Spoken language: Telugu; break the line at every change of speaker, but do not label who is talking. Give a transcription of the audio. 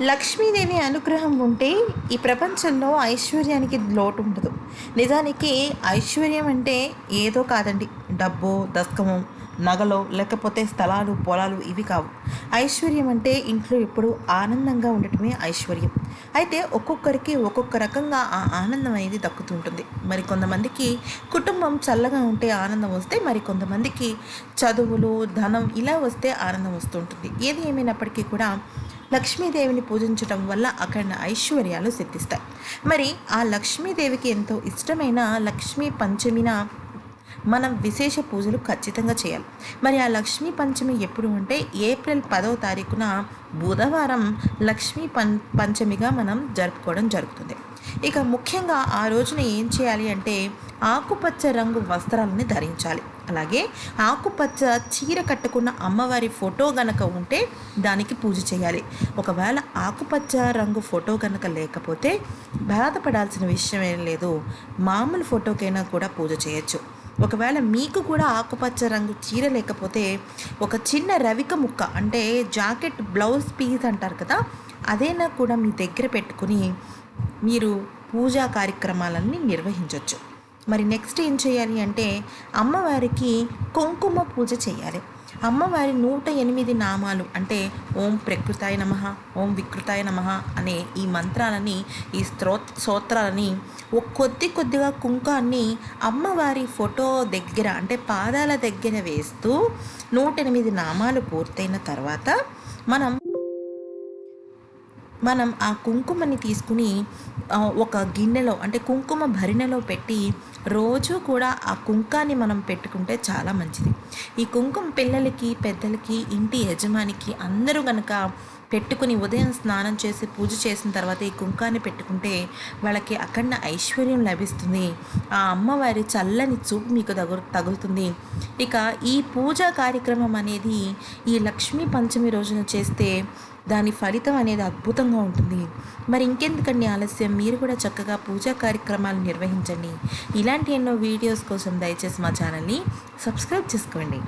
లక్ష్మీదేవి అనుగ్రహం ఉంటే ఈ ప్రపంచంలో ఐశ్వర్యానికి లోటు ఉండదు. నిజానికి ఐశ్వర్యం అంటే ఏదో కాదండి. డబ్బు దస్కము నగలో లేకపోతే స్థలాలు పొలాలు ఇవి కావు. ఐశ్వర్యం అంటే ఇంట్లో ఎప్పుడు ఆనందంగా ఉండటమే ఐశ్వర్యం. అయితే ఒక్కొక్కరికి ఒక్కొక్క రకంగా ఆ ఆనందం అనేది దక్కుతుంటుంది. మరి కొంతమందికి కుటుంబం చల్లగా ఉంటే ఆనందం వస్తే మరి కొంతమందికి చదువులు ధనం ఇలా వస్తే ఆనందం వస్తుంటుంది. ఏది ఏమైనప్పటికీ కూడా లక్ష్మీదేవిని పూజించడం వల్ల అక్కడ ఐశ్వర్యాలు సిద్ధిస్తాయి. మరి ఆ లక్ష్మీదేవికి ఎంతో ఇష్టమైన లక్ష్మీ పంచమిన మనం విశేష పూజలు ఖచ్చితంగా చేయాలి. మరి ఆ లక్ష్మీ పంచమి ఎప్పుడు అంటే ఏప్రిల్ పదవ తారీఖున బుధవారం లక్ష్మీ పం పంచమిగా మనం జరుపుకోవడం జరుగుతుంది. ఇక ముఖ్యంగా ఆ రోజున ఏం చేయాలి అంటే ఆకుపచ్చ రంగు వస్త్రాలని ధరించాలి. అలాగే ఆకుపచ్చ చీర కట్టుకున్న అమ్మవారి ఫోటో గనక ఉంటే దానికి పూజ చేయాలి. ఒకవేళ ఆకుపచ్చ రంగు ఫోటో గనక లేకపోతే బాధపడాల్సిన విషయం ఏం లేదు. మామూలు ఫోటోకైనా కూడా పూజ చేయొచ్చు. ఒకవేళ మీకు కూడా ఆకుపచ్చ రంగు చీర లేకపోతే ఒక చిన్న రవిక ముక్క అంటే జాకెట్ బ్లౌజ్ పీస్ అంటారు కదా అదైనా కూడా మీ దగ్గర పెట్టుకుని మీరు పూజా కార్యక్రమాలన్నీ నిర్వహించవచ్చు మరి నెక్స్ట్ ఏం చేయాలి అంటే అమ్మవారికి కుంకుమ పూజ చేయాలి. అమ్మవారి నూట ఎనిమిది నామాలు అంటే ఓం ప్రకృతాయ నమ ఓం వికృతాయ నమ అనే ఈ మంత్రాలని ఈ స్త్రో స్తోత్రాలని ఒక కొద్ది కొద్దిగా కుంకాన్ని అమ్మవారి ఫోటో దగ్గర అంటే పాదాల దగ్గర వేస్తూ నూట ఎనిమిది నామాలు పూర్తయిన తర్వాత మనం మనం ఆ కుంకుమని తీసుకుని ఒక గిన్నెలో అంటే కుంకుమ భరిణెలో పెట్టి రోజు కూడా ఆ కుంకాన్ని మనం పెట్టుకుంటే చాలా మంచిది. ఈ కుంకుమ పిల్లలకి పెద్దలకి ఇంటి యజమానికి అందరూ గనక పెట్టుకుని ఉదయం స్నానం చేసి పూజ చేసిన తర్వాత ఈ కుంకాన్ని పెట్టుకుంటే వాళ్ళకి అఖండ ఐశ్వర్యం లభిస్తుంది. ఆ అమ్మవారి చల్లని చూపు మీకు తగు తగులుతుంది. ఇక ఈ పూజా కార్యక్రమం అనేది ఈ లక్ష్మీ పంచమి రోజున చేస్తే దాని ఫలితం అనేది అద్భుతంగా ఉంటుంది. మరి ఇంకెందుకండి ఆలస్యం? మీరు కూడా చక్కగా పూజా కార్యక్రమాలు నిర్వహించండి. ఇలాంటి ఎన్నో వీడియోస్ కోసం దయచేసి మా ఛానల్ని సబ్స్క్రైబ్ చేసుకోండి.